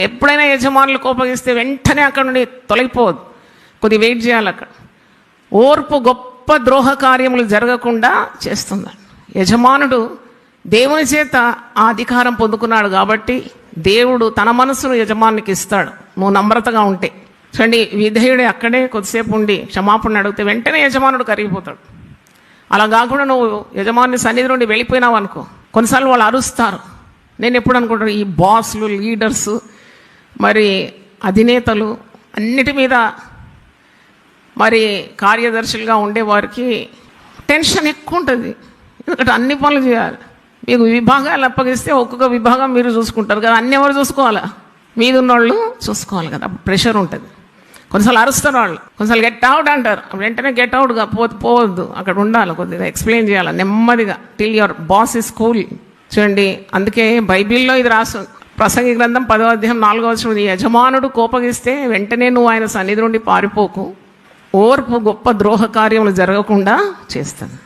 ఎప్పుడైనా యజమానులు కోపగిస్తే వెంటనే అక్కడ నుండి తొలగిపోవద్దు. కొద్ది వెయిట్ చేయాలి అక్కడ. ఓర్పు గొప్ప ద్రోహ కార్యములు జరగకుండా చేస్తుంది యజమానుడు దేవుని చేత ఆ అధికారం పొందుకున్నాడు కాబట్టి దేవుడు తన మనసును యజమానికి ఇస్తాడు. నువ్వు నమ్రతగా ఉంటే. చూడండి విధేయుడే అక్కడే కొద్దిసేపు ఉండి క్షమాపణ అడిగితే వెంటనే యజమానుడు కరిగిపోతాడు. అలా కాకుండా నువ్వు యజమాని సన్నిధి నుండి వెళ్ళిపోయినావు అనుకో. కొన్నిసార్లు వాళ్ళు అరుస్తారు. నేను ఎప్పుడు అనుకుంటాను ఈ బాస్లు లీడర్స్ మరి అధినేతలు అన్నిటి మీద మరి కార్యదర్శులుగా ఉండేవారికి టెన్షన్ ఎక్కువ ఉంటుంది. ఎందుకంటే అన్ని పనులు చేయాలి. మీకు విభాగాలు అప్పగిస్తే ఒక్కొక్క విభాగం మీరు చూసుకుంటారు కదా అన్ని ఎవరు చూసుకోవాలా? మీదున్నోళ్ళు చూసుకోవాలి కదా ప్రెషర్ ఉంటుంది. కొన్నిసార్లు అరుస్తారు వాళ్ళు కొన్నిసార్లు గెట్ అవుట్ అంటారు. వెంటనే గెట్ అవుట్గా పో పోవద్దు అక్కడ ఉండాలి కొద్దిగా ఎక్స్ప్లెయిన్ చేయాలి నెమ్మదిగా till your boss is cool. చూడండి అందుకే బైబిల్లో ఇది రాసు ప్రసంగి గ్రంథం పదో అధ్యాయం నాలుగో వచ్చిన యజమానుడు కోపగిస్తే వెంటనే నువ్వు ఆయన సన్నిధి నుండి పారిపోకు. ఓర్పు గొప్ప ద్రోహ కార్యములు జరగకుండా చేస్తాను.